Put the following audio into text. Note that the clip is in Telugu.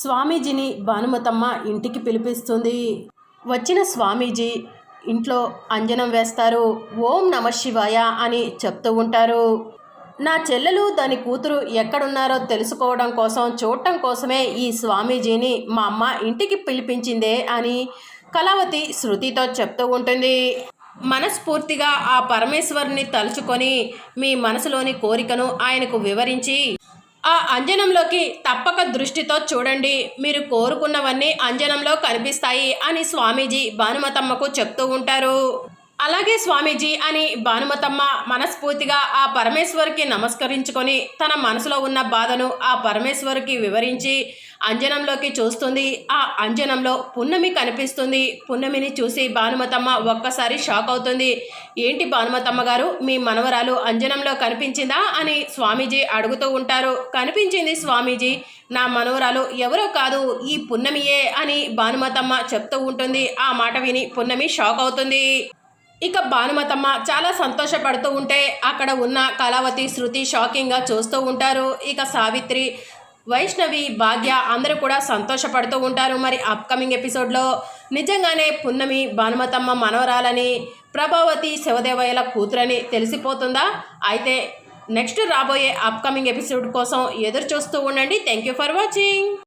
స్వామీజీని భానుమతమ్మ ఇంటికి పిలిపిస్తుంది. వచ్చిన స్వామీజీ ఇంట్లో అంజనం వేస్తారు ఓం నమ శివాయ అని చెప్తూ ఉంటారు. నా చెల్లెలు దాని కూతురు ఎక్కడున్నారో తెలుసుకోవడం కోసం చూడటం కోసమే ఈ స్వామీజీని మా అమ్మ ఇంటికి పిలిపించిందే అని కళావతి శృతితో చెప్తూ ఉంటుంది. మనస్ఫూర్తిగా ఆ పరమేశ్వరుని తలుచుకొని మీ మనసులోని కోరికను ఆయనకు వివరించి ఆ అంజనంలోకి తప్పక దృష్టితో చూడండి. మీరు కోరుకున్నవన్నీ అంజనంలో కనిపిస్తాయి అని స్వామీజీ భానుమతమ్మకు చెప్తూ ఉంటారు. అలాగే స్వామీజీ అని భానుమతమ్మ మనస్ఫూర్తిగా ఆ పరమేశ్వరికి నమస్కరించుకొని తన మనసులో ఉన్న బాధను ఆ పరమేశ్వరికి వివరించి అంజనంలోకి చూస్తుంది. ఆ అంజనంలో పున్నమి కనిపిస్తుంది. పున్నమిని చూసి భానుమతమ్మ ఒక్కసారి షాక్ అవుతుంది. ఏంటి భానుమతమ్మ గారు మీ మనవరాలు అంజనంలో కనిపించిందా అని స్వామీజీ అడుగుతూ ఉంటారు. కనిపించింది స్వామీజీ నా మనవరాలు ఎవరో కాదు ఈ పున్నమియే అని భానుమతమ్మ చెప్తూ ఉంటుంది. ఆ మాట విని పున్నమి షాక్ అవుతుంది. ఇక భానుమతమ్మ చాలా సంతోషపడుతూ ఉంటే అక్కడ ఉన్న కళావతి శృతి షాకింగ్గా చూస్తూ ఉంటారు. ఇక సావిత్రి వైష్ణవి భాగ్య అందరూ కూడా సంతోషపడుతూ ఉంటారు. మరి అప్కమింగ్ ఎపిసోడ్లో నిజంగానే పున్నమి భానుమతమ్మ మనవరాలని ప్రభావతి శివదేవయ్యల కూతురని తెలిసిపోతుందా? అయితే నెక్స్ట్ రాబోయే అప్కమింగ్ ఎపిసోడ్ కోసం ఎదురు చూస్తూ ఉండండి. Thank you for watching